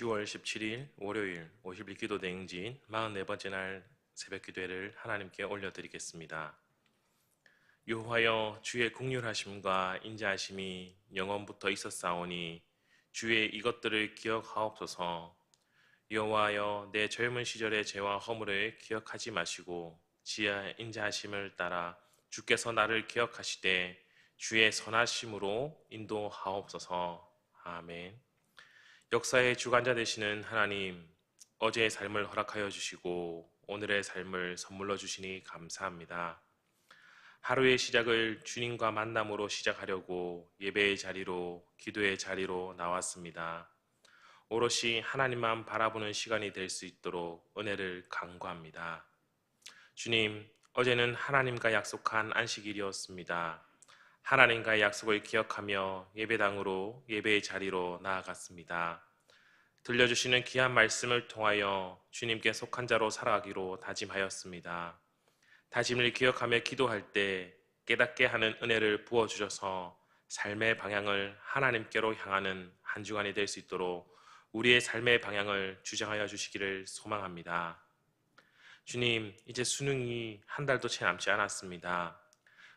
10월 17일 월요일 50일 기도 대행진 44번째 날 새벽 기도회를 하나님께 올려드리겠습니다. 여호와여 주의 국률하심과 인자하심이 영원부터 있었사오니 주의 이것들을 기억하옵소서. 여호와여 내 젊은 시절의 죄와 허물을 기억하지 마시고 지하 인자하심을 따라 주께서 나를 기억하시되 주의 선하심으로 인도하옵소서. 아멘 역사의 주관자 되시는 하나님, 어제의 삶을 허락하여 주시고 오늘의 삶을 선물로 주시니 감사합니다. 하루의 시작을 주님과 만남으로 시작하려고 예배의 자리로, 기도의 자리로 나왔습니다. 오롯이 하나님만 바라보는 시간이 될 수 있도록 은혜를 간구합니다. 주님, 어제는 하나님과 약속한 안식일이었습니다. 하나님과의 약속을 기억하며 예배당으로 예배의 자리로 나아갔습니다. 들려주시는 귀한 말씀을 통하여 주님께 속한 자로 살아가기로 다짐하였습니다. 다짐을 기억하며 기도할 때 깨닫게 하는 은혜를 부어주셔서 삶의 방향을 하나님께로 향하는 한 주간이 될 수 있도록 우리의 삶의 방향을 주장하여 주시기를 소망합니다. 주님, 이제 수능이 한 달도 채 남지 않았습니다.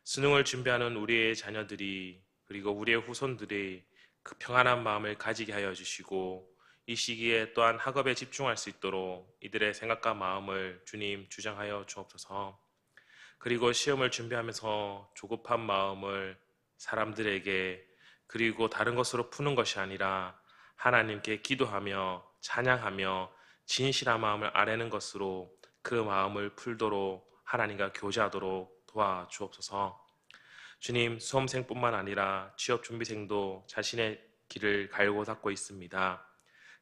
수능을 준비하는 우리의 자녀들이 그리고 우리의 후손들이 그 평안한 마음을 가지게 하여 주시고 이 시기에 또한 학업에 집중할 수 있도록 이들의 생각과 마음을 주님 주장하여 주옵소서. 그리고 시험을 준비하면서 조급한 마음을 사람들에게 그리고 다른 것으로 푸는 것이 아니라 하나님께 기도하며 찬양하며 진실한 마음을 아뢰는 것으로 그 마음을 풀도록 하나님과 교제하도록 도와주옵소서. 주님, 수험생뿐만 아니라 취업 준비생도 자신의 길을 갈고 닦고 있습니다.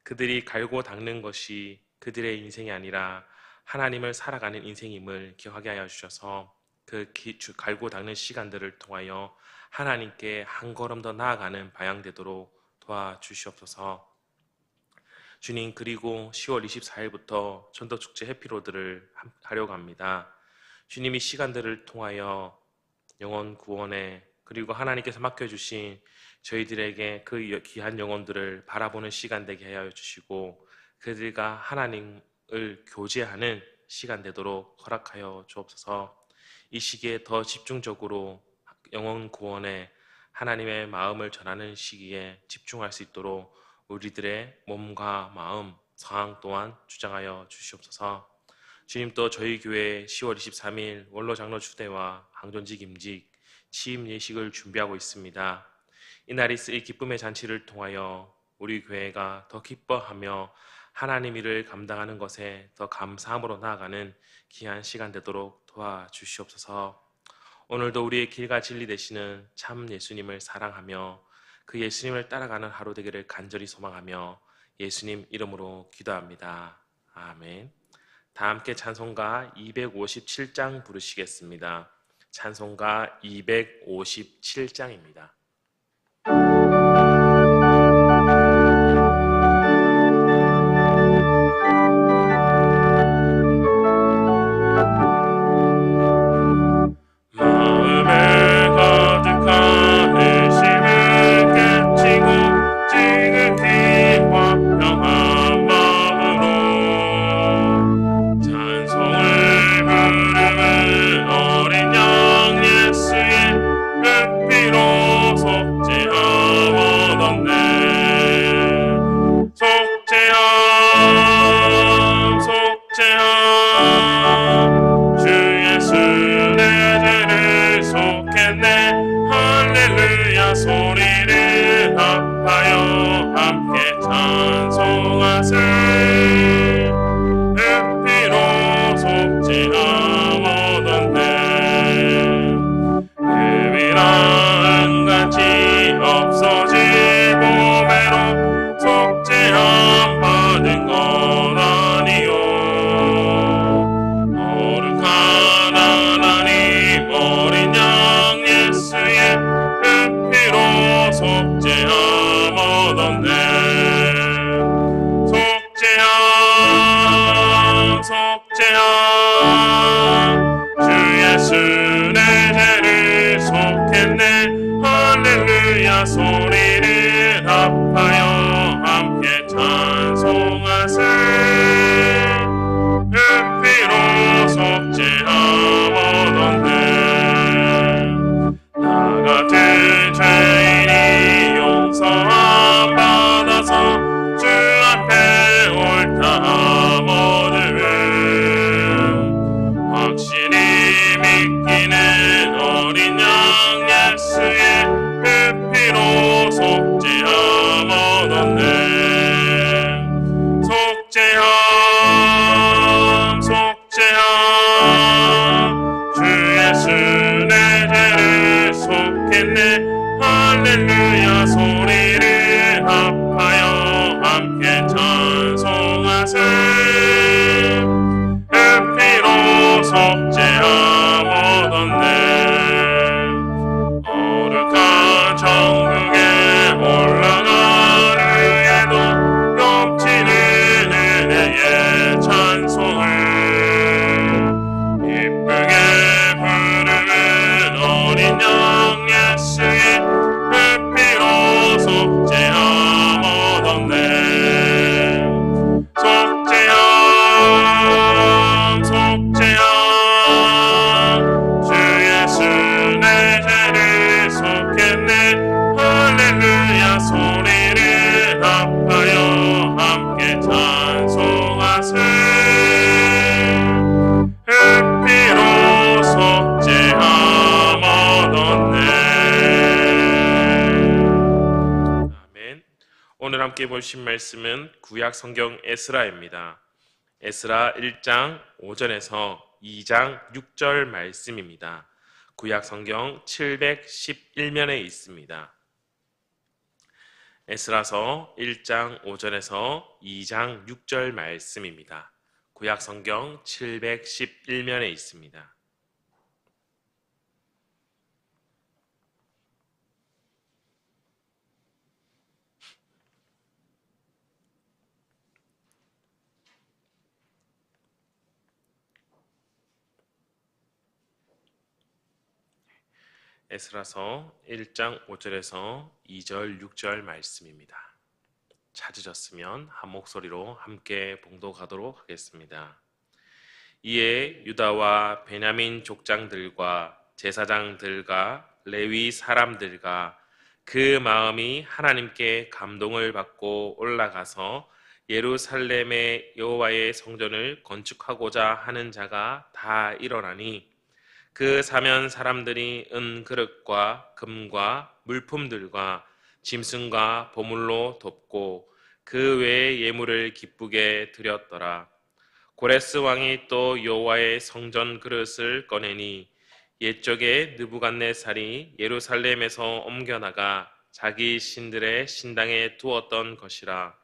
그들이 갈고 닦는 것이 그들의 인생이 아니라 하나님을 살아가는 인생임을 기억하게 하여 주셔서 그 기, 갈고 닦는 시간들을 통하여 하나님께 한 걸음 더 나아가는 방향되도록 도와주시옵소서. 주님 그리고 10월 24일부터 전도축제 해피로드를 하려고 합니다. 주님이 시간들을 통하여 영혼 구원에 그리고 하나님께서 맡겨주신 저희들에게 그 귀한 영혼들을 바라보는 시간 되게 하여 주시고 그들과 하나님을 교제하는 시간 되도록 허락하여 주옵소서. 이 시기에 더 집중적으로 영혼 구원에 하나님의 마음을 전하는 시기에 집중할 수 있도록 우리들의 몸과 마음, 상황 또한 주장하여 주시옵소서 주님 또 저희 교회 10월 23일 원로 장로 추대와 항존직 임직 취임 예식을 준비하고 있습니다. 이날이 쓰이 기쁨의 잔치를 통하여 우리 교회가 더 기뻐하며 하나님 일을 감당하는 것에 더 감사함으로 나아가는 귀한 시간 되도록 도와주시옵소서. 오늘도 우리의 길과 진리 되시는 참 예수님을 사랑하며 그 예수님을 따라가는 하루 되기를 간절히 소망하며 예수님 이름으로 기도합니다. 아멘. 다 함께 찬송가 257장 부르시겠습니다. 찬송가 257장입니다. soon. 속했네 할렐루야 소리를 합하여 함께 찬송하세 아멘 오늘 함께 보신 말씀은 구약 성경 에스라입니다. 에스라 1장 5절에서 2장 6절 말씀입니다. 구약 성경 711면에 있습니다. 에스라서 1장 5절에서 2장 6절 말씀입니다. 구약 성경 711면에 있습니다. 에스라서 1장 5절에서 2절 6절 말씀입니다. 찾으셨으면 한 목소리로 함께 봉독하도록 하겠습니다. 이에 유다와 베냐민 족장들과 제사장들과 레위 사람들과 그 마음이 하나님께 감동을 받고 올라가서 예루살렘의 여호와의 성전을 건축하고자 하는 자가 다 일어나니 그 사면 사람들이 은 그릇과 금과 물품들과 짐승과 보물로 돕고 그 외의 예물을 기쁘게 드렸더라. 고레스 왕이 또 여호와의 성전 그릇을 꺼내니 옛적에 느부갓네살이 예루살렘에서 옮겨나가 자기 신들의 신당에 두었던 것이라.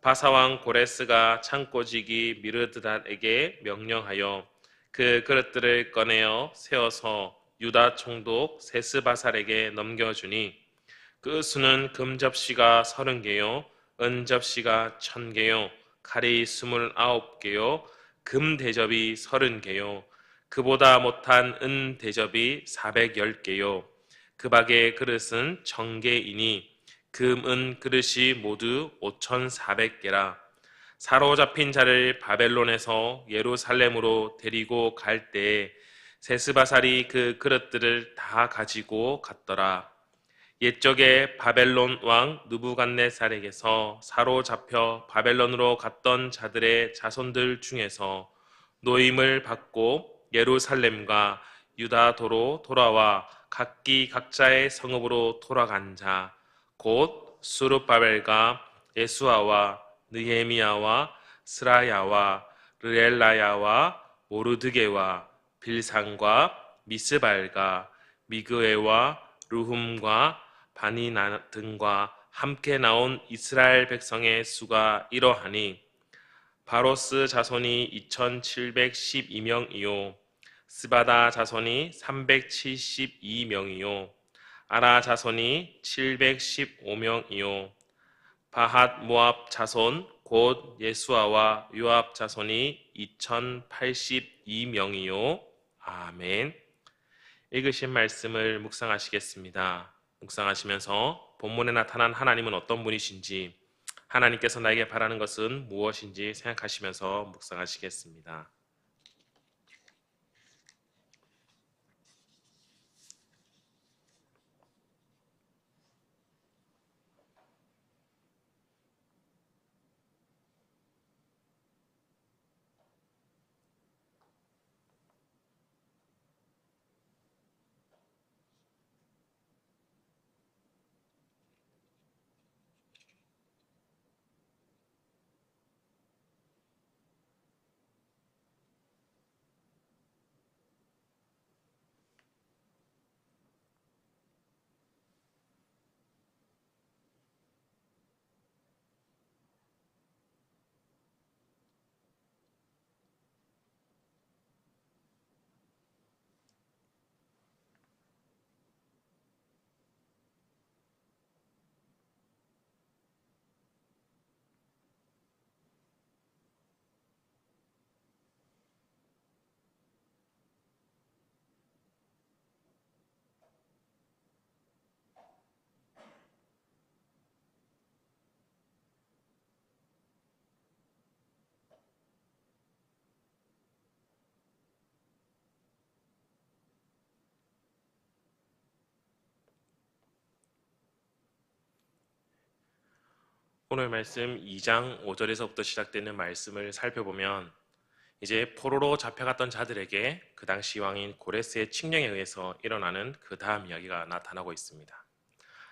바사왕 고레스가 창고지기 미르드닷에게 명령하여 그 그릇들을 꺼내어 세워서 유다 총독 세스바살에게 넘겨주니 그 수는 금 접시가 서른 개요 은 접시가 천 개요 칼이 스물아홉 개요 금 대접이 서른 개요 그보다 못한 은 대접이 사백열 개요. 그 밖의 그릇은 천 개이니 금은 그릇이 모두 오천사백 개라 사로잡힌 자를 바벨론에서 예루살렘으로 데리고 갈 때에 세스바살이 그 그릇들을 다 가지고 갔더라. 옛적에 바벨론 왕 느부갓네살에게서 사로잡혀 바벨론으로 갔던 자들의 자손들 중에서 노임을 받고 예루살렘과 유다도로 돌아와 각기 각자의 성읍으로 돌아간 자 곧 수르바벨과 예수아와 느헤미야와 스라야와 르엘라야와 모르드게와 빌상과 미스발과 미그에와 루훔과 바니나 등과 함께 나온 이스라엘 백성의 수가 이러하니 바로스 자손이 2712명이요 스바다 자손이 372명이요 아라 자손이 715명이요 바핫 모압 자손 곧 예수아와 요압 자손이 2082명이요. 아멘. 읽으신 말씀을 묵상하시겠습니다. 묵상하시면서 본문에 나타난 하나님은 어떤 분이신지 하나님께서 나에게 바라는 것은 무엇인지 생각하시면서 묵상하시겠습니다. 오늘 말씀 2장 5절에서부터 시작되는 말씀을 살펴보면 이제 포로로 잡혀갔던 자들에게 그 당시 왕인 고레스의 칙령에 의해서 일어나는 그 다음 이야기가 나타나고 있습니다.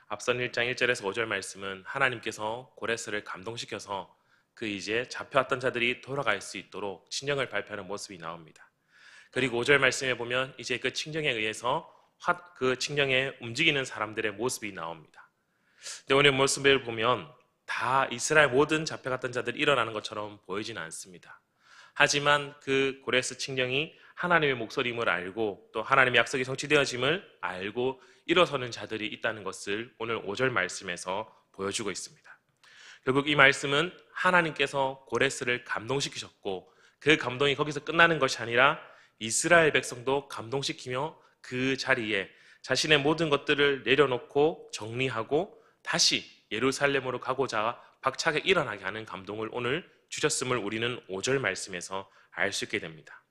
앞선 1장 1절에서 5절 말씀은 하나님께서 고레스를 감동시켜서 그 이제 잡혀왔던 자들이 돌아갈 수 있도록 칙령을 발표하는 모습이 나옵니다. 그리고 5절 말씀에 보면 이제 그 칙령에 의해서 화- 그 칙령에 움직이는 사람들의 모습이 나옵니다. 근데 오늘 모습을 보면 다 이스라엘 모든 잡혀갔던 자들이 일어나는 것처럼 보이지는 않습니다. 하지만 그 고레스 칙령이 하나님의 목소리임을 알고 또 하나님의 약속이 성취되어짐을 알고 일어서는 자들이 있다는 것을 오늘 5절 말씀에서 보여주고 있습니다. 결국 이 말씀은 하나님께서 고레스를 감동시키셨고 그 감동이 거기서 끝나는 것이 아니라 이스라엘 백성도 감동시키며 그 자리에 자신의 모든 것들을 내려놓고 정리하고 다시 예루살렘으로 가고자 박차게 일어나게 하는 감동을 오늘 주셨음을 우리는 5절 말씀에서 알 수 있게 됩니다.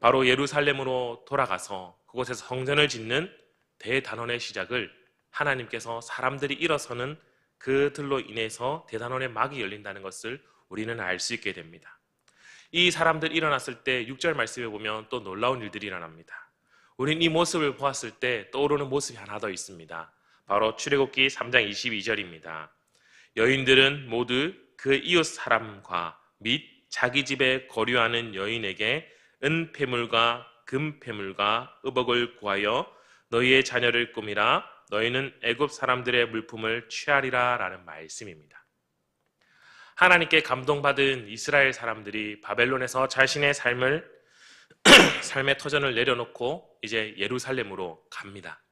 바로 예루살렘으로 돌아가서 그곳에서 성전을 짓는 대단원의 시작을 하나님께서 사람들이 일어서는 그들로 인해서 대단원의 막이 열린다는 것을 우리는 알 수 있게 됩니다. 이 사람들 일어났을 때 6절 말씀에 보면 또 놀라운 일들이 일어납니다. 우리는 이 모습을 보았을 때 떠오르는 모습이 하나 더 있습니다. 바로 출애굽기 3장 22절입니다. 여인들은 모두 그 이웃 사람과 및 자기 집에 거류하는 여인에게 은폐물과 금폐물과 의복을 구하여 너희의 자녀를 꾸미라 너희는 애굽 사람들의 물품을 취하리라라는 말씀입니다. 하나님께 감동받은 이스라엘 사람들이 바벨론에서 자신의 삶을 삶의 터전을 내려놓고 이제 예루살렘으로 갑니다.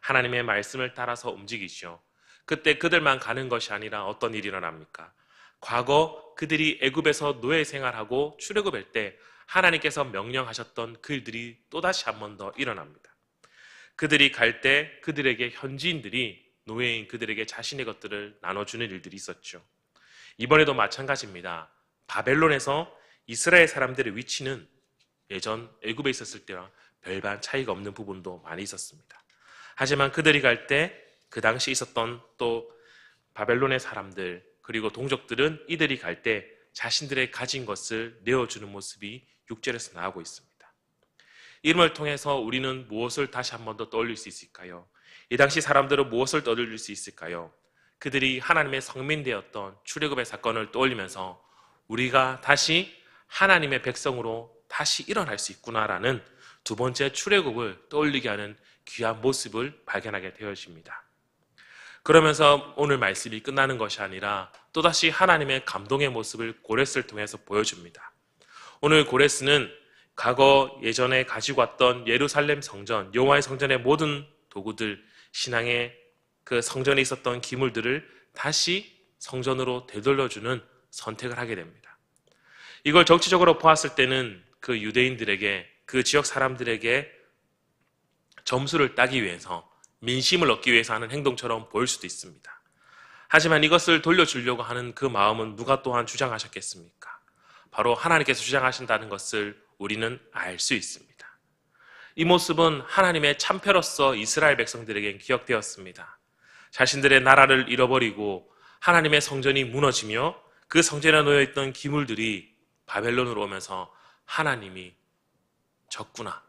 하나님의 말씀을 따라서 움직이시오. 그때 그들만 가는 것이 아니라 어떤 일이 일어납니까? 과거 그들이 애굽에서 노예 생활하고 출애굽할 때 하나님께서 명령하셨던 그 일들이 또다시 한 번 더 일어납니다. 그들이 갈 때 그들에게 현지인들이 노예인 그들에게 자신의 것들을 나눠주는 일들이 있었죠. 이번에도 마찬가지입니다. 바벨론에서 이스라엘 사람들의 위치는 예전 애굽에 있었을 때랑 별반 차이가 없는 부분도 많이 있었습니다. 하지만 그들이 갈 때 그 당시 있었던 또 바벨론의 사람들 그리고 동족들은 이들이 갈 때 자신들의 가진 것을 내어주는 모습이 6절에서 나오고 있습니다. 이름을 통해서 우리는 무엇을 다시 한 번 더 떠올릴 수 있을까요? 이 당시 사람들은 무엇을 떠올릴 수 있을까요? 그들이 하나님의 성민되었던 출애굽의 사건을 떠올리면서 우리가 다시 하나님의 백성으로 다시 일어날 수 있구나라는 두 번째 출애굽을 떠올리게 하는 귀한 모습을 발견하게 되어집니다. 그러면서 오늘 말씀이 끝나는 것이 아니라 또다시 하나님의 감동의 모습을 고레스를 통해서 보여줍니다. 오늘 고레스는 과거 예전에 가지고 왔던 예루살렘 성전, 여호와의 성전의 모든 도구들, 신앙의 그 성전에 있었던 기물들을 다시 성전으로 되돌려주는 선택을 하게 됩니다. 이걸 정치적으로 보았을 때는 그 유대인들에게 그 지역 사람들에게 점수를 따기 위해서 민심을 얻기 위해서 하는 행동처럼 보일 수도 있습니다. 하지만 이것을 돌려주려고 하는 그 마음은 누가 또한 주장하셨겠습니까? 바로 하나님께서 주장하신다는 것을 우리는 알 수 있습니다. 이 모습은 하나님의 참패로서 이스라엘 백성들에게 기억되었습니다. 자신들의 나라를 잃어버리고 하나님의 성전이 무너지며 그 성전에 놓여있던 기물들이 바벨론으로 오면서 하나님이 졌구나.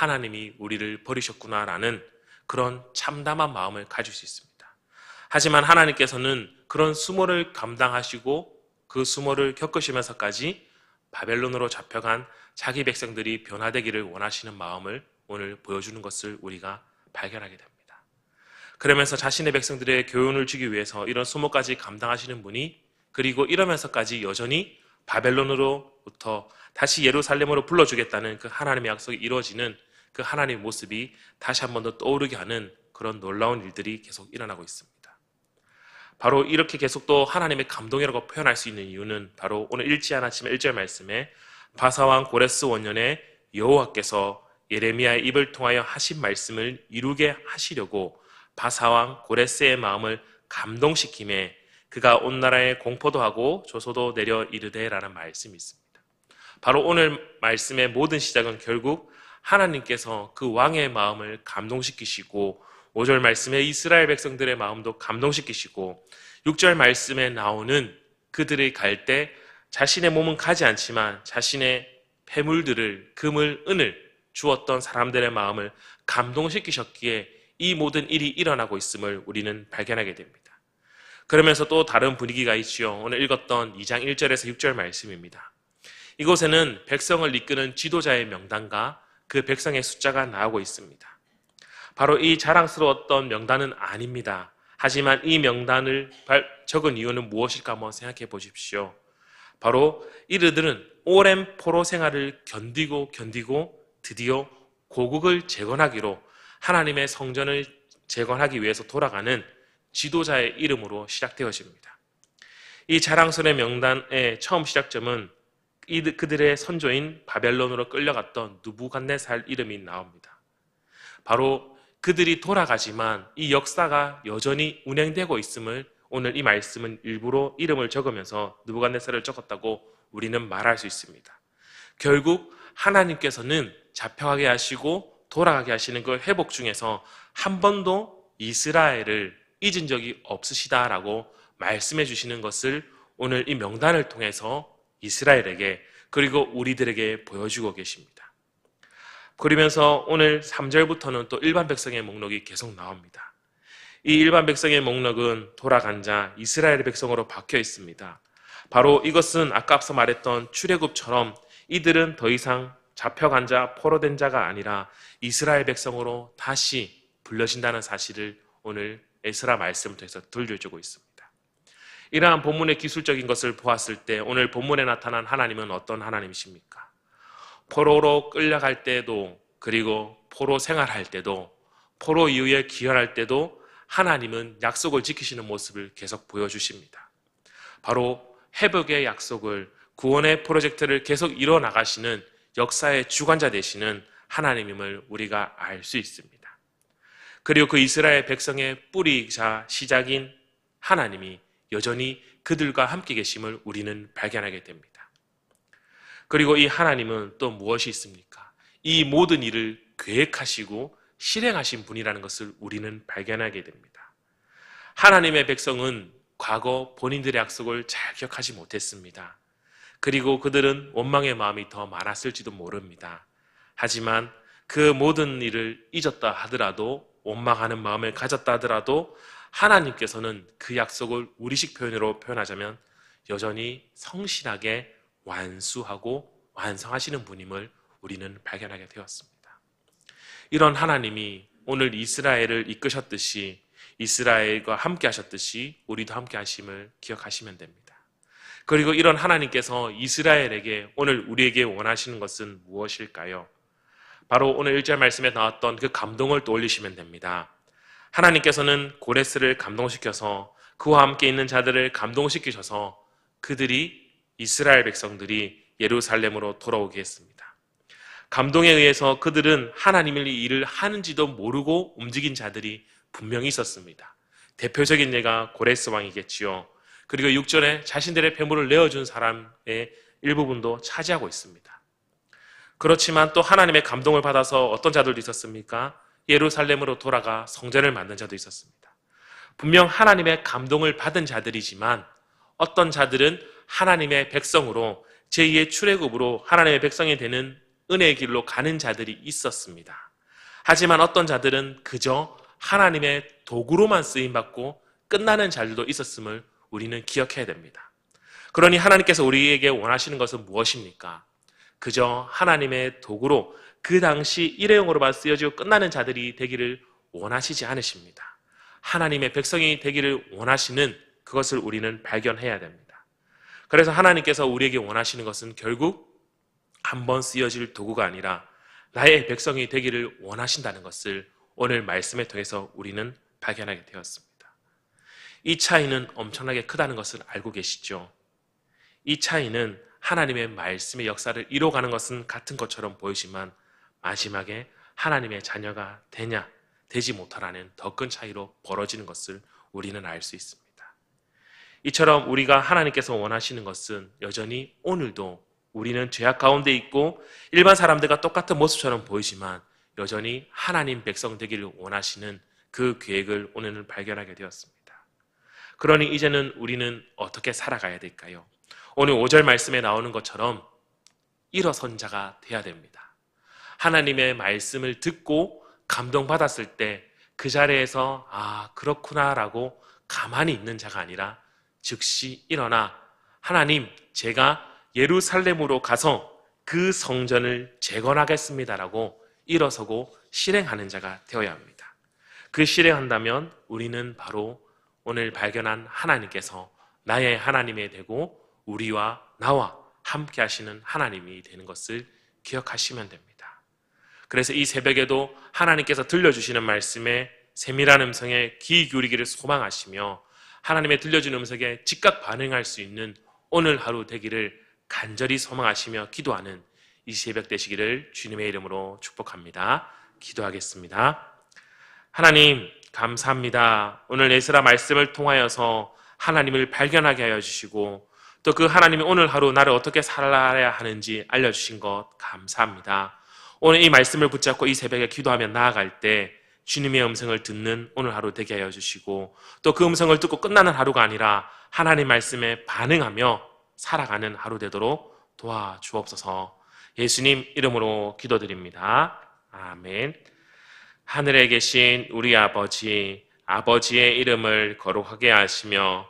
하나님이 우리를 버리셨구나라는 그런 참담한 마음을 가질 수 있습니다. 하지만 하나님께서는 그런 수모를 감당하시고 그 수모를 겪으시면서까지 바벨론으로 잡혀간 자기 백성들이 변화되기를 원하시는 마음을 오늘 보여주는 것을 우리가 발견하게 됩니다. 그러면서 자신의 백성들의 교훈을 주기 위해서 이런 수모까지 감당하시는 분이 그리고 이러면서까지 여전히 바벨론으로부터 다시 예루살렘으로 불러주겠다는 그 하나님의 약속이 이루어지는 그 하나님의 모습이 다시 한 번 더 떠오르게 하는 그런 놀라운 일들이 계속 일어나고 있습니다. 바로 이렇게 계속 또 하나님의 감동이라고 표현할 수 있는 이유는 바로 오늘 읽지 않았지만 1절 말씀에 바사왕 고레스 원년에 여호와께서 예레미야의 입을 통하여 하신 말씀을 이루게 하시려고 바사왕 고레스의 마음을 감동시킴에 그가 온 나라에 공포도 하고 조소도 내려 이르되라는 말씀이 있습니다. 바로 오늘 말씀의 모든 시작은 결국 하나님께서 그 왕의 마음을 감동시키시고 5절 말씀에 이스라엘 백성들의 마음도 감동시키시고 6절 말씀에 나오는 그들의 갈 때 자신의 몸은 가지 않지만 자신의 폐물들을 금을 은을 주었던 사람들의 마음을 감동시키셨기에 이 모든 일이 일어나고 있음을 우리는 발견하게 됩니다. 그러면서 또 다른 분위기가 있지요. 오늘 읽었던 2장 1절에서 6절 말씀입니다. 이곳에는 백성을 이끄는 지도자의 명단과 그 백성의 숫자가 나오고 있습니다. 바로 이 자랑스러웠던 명단은 아닙니다. 하지만 이 명단을 적은 이유는 무엇일까 한번 생각해 보십시오. 바로 이들은 오랜 포로 생활을 견디고 견디고 드디어 고국을 재건하기로 하나님의 성전을 재건하기 위해서 돌아가는 지도자의 이름으로 시작되어집니다. 이 자랑스러운 명단의 처음 시작점은 그들의 선조인 바벨론으로 끌려갔던 누부갓네살 이름이 나옵니다. 바로 그들이 돌아가지만 이 역사가 여전히 운행되고 있음을 오늘 이 말씀은 일부러 이름을 적으면서 누부갓네살을 적었다고 우리는 말할 수 있습니다. 결국 하나님께서는 잡혀가게 하시고 돌아가게 하시는 그 회복 중에서 한 번도 이스라엘을 잊은 적이 없으시다라고 말씀해 주시는 것을 오늘 이 명단을 통해서 이스라엘에게 그리고 우리들에게 보여주고 계십니다. 그러면서 오늘 3절부터는 또 일반 백성의 목록이 계속 나옵니다. 이 일반 백성의 목록은 돌아간 자 이스라엘 백성으로 박혀 있습니다. 바로 이것은 아까 앞서 말했던 출애굽처럼 이들은 더 이상 잡혀간 자, 포로된 자가 아니라 이스라엘 백성으로 다시 불러진다는 사실을 오늘 에스라 말씀을 통해서 들려주고 있습니다. 이러한 본문의 기술적인 것을 보았을 때 오늘 본문에 나타난 하나님은 어떤 하나님이십니까? 포로로 끌려갈 때도 그리고 포로 생활할 때도 포로 이후에 기현할 때도 하나님은 약속을 지키시는 모습을 계속 보여주십니다. 바로 회복의 약속을 구원의 프로젝트를 계속 이뤄 나가시는 역사의 주관자 되시는 하나님임을 우리가 알 수 있습니다. 그리고 그 이스라엘 백성의 뿌리자 시작인 하나님이 여전히 그들과 함께 계심을 우리는 발견하게 됩니다. 그리고 이 하나님은 또 무엇이 있습니까? 이 모든 일을 계획하시고 실행하신 분이라는 것을 우리는 발견하게 됩니다. 하나님의 백성은 과거 본인들의 약속을 잘 기억하지 못했습니다. 그리고 그들은 원망의 마음이 더 많았을지도 모릅니다. 하지만 그 모든 일을 잊었다 하더라도 원망하는 마음을 가졌다 하더라도 하나님께서는 그 약속을 우리식 표현으로 표현하자면 여전히 성실하게 완수하고 완성하시는 분임을 우리는 발견하게 되었습니다. 이런 하나님이 오늘 이스라엘을 이끄셨듯이 이스라엘과 함께 하셨듯이 우리도 함께 하심을 기억하시면 됩니다. 그리고 이런 하나님께서 이스라엘에게 오늘 우리에게 원하시는 것은 무엇일까요? 바로 오늘 1절 말씀에 나왔던 그 감동을 떠올리시면 됩니다. 하나님께서는 고레스를 감동시켜서 그와 함께 있는 자들을 감동시키셔서 그들이 이스라엘 백성들이 예루살렘으로 돌아오게 했습니다. 감동에 의해서 그들은 하나님의 일을 하는지도 모르고 움직인 자들이 분명히 있었습니다. 대표적인 예가 고레스 왕이겠지요. 그리고 6절에 자신들의 폐물을 내어준 사람의 일부분도 차지하고 있습니다. 그렇지만 또 하나님의 감동을 받아서 어떤 자들도 있었습니까? 예루살렘으로 돌아가 성전을 만든 자도 있었습니다. 분명 하나님의 감동을 받은 자들이지만 어떤 자들은 하나님의 백성으로 제2의 출애굽으로 하나님의 백성이 되는 은혜의 길로 가는 자들이 있었습니다. 하지만 어떤 자들은 그저 하나님의 도구로만 쓰임 받고 끝나는 자들도 있었음을 우리는 기억해야 됩니다. 그러니 하나님께서 우리에게 원하시는 것은 무엇입니까? 그저 하나님의 도구로 그 당시 일회용으로만 쓰여지고 끝나는 자들이 되기를 원하시지 않으십니다. 하나님의 백성이 되기를 원하시는 그것을 우리는 발견해야 됩니다. 그래서 하나님께서 우리에게 원하시는 것은 결국 한 번 쓰여질 도구가 아니라 나의 백성이 되기를 원하신다는 것을 오늘 말씀에 통해서 우리는 발견하게 되었습니다. 이 차이는 엄청나게 크다는 것을 알고 계시죠? 이 차이는 하나님의 말씀의 역사를 이뤄가는 것은 같은 것처럼 보이지만 마지막에 하나님의 자녀가 되냐 되지 못하라는 더 큰 차이로 벌어지는 것을 우리는 알 수 있습니다. 이처럼 우리가 하나님께서 원하시는 것은 여전히 오늘도 우리는 죄악 가운데 있고 일반 사람들과 똑같은 모습처럼 보이지만 여전히 하나님 백성 되기를 원하시는 그 계획을 오늘 발견하게 되었습니다. 그러니 이제는 우리는 어떻게 살아가야 될까요? 오늘 5절 말씀에 나오는 것처럼 일어선 자가 돼야 됩니다. 하나님의 말씀을 듣고 감동받았을 때 그 자리에서 아, 그렇구나 라고 가만히 있는 자가 아니라 즉시 일어나 하나님, 제가 예루살렘으로 가서 그 성전을 재건하겠습니다라고 일어서고 실행하는 자가 되어야 합니다. 그 실행한다면 우리는 바로 오늘 발견한 하나님께서 나의 하나님이 되고 우리와 나와 함께 하시는 하나님이 되는 것을 기억하시면 됩니다. 그래서 이 새벽에도 하나님께서 들려주시는 말씀에 세밀한 음성에 귀 기울이기를 소망하시며 하나님의 들려준 음성에 즉각 반응할 수 있는 오늘 하루 되기를 간절히 소망하시며 기도하는 이 새벽 되시기를 주님의 이름으로 축복합니다. 기도하겠습니다. 하나님, 감사합니다. 오늘 에스라 말씀을 통하여서 하나님을 발견하게 하여 주시고 또 그 하나님이 오늘 하루 나를 어떻게 살아야 하는지 알려주신 것 감사합니다. 오늘 이 말씀을 붙잡고 이 새벽에 기도하며 나아갈 때 주님의 음성을 듣는 오늘 하루 되게 하여 주시고 또 그 음성을 듣고 끝나는 하루가 아니라 하나님 말씀에 반응하며 살아가는 하루 되도록 도와주옵소서 예수님 이름으로 기도드립니다. 아멘. 하늘에 계신 우리 아버지, 아버지의 이름을 거룩하게 하시며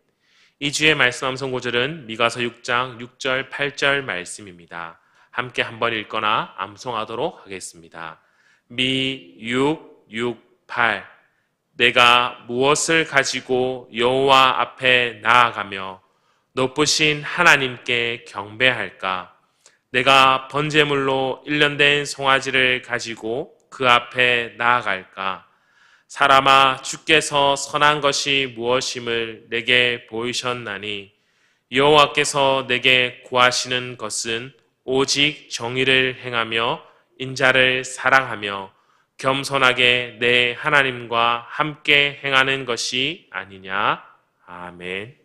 이 주의 말씀 암송 구절은 미가서 6장 6절 8절 말씀입니다. 함께 한번 읽거나 암송하도록 하겠습니다. 미, 6, 6, 8 내가 무엇을 가지고 여호와 앞에 나아가며 높으신 하나님께 경배할까? 내가 번제물로 일련된 송아지를 가지고 그 앞에 나아갈까? 사람아 주께서 선한 것이 무엇임을 내게 보이셨나니 여호와께서 내게 구하시는 것은 오직 정의를 행하며 인자를 사랑하며 겸손하게 내 하나님과 함께 행하는 것이 아니냐. 아멘.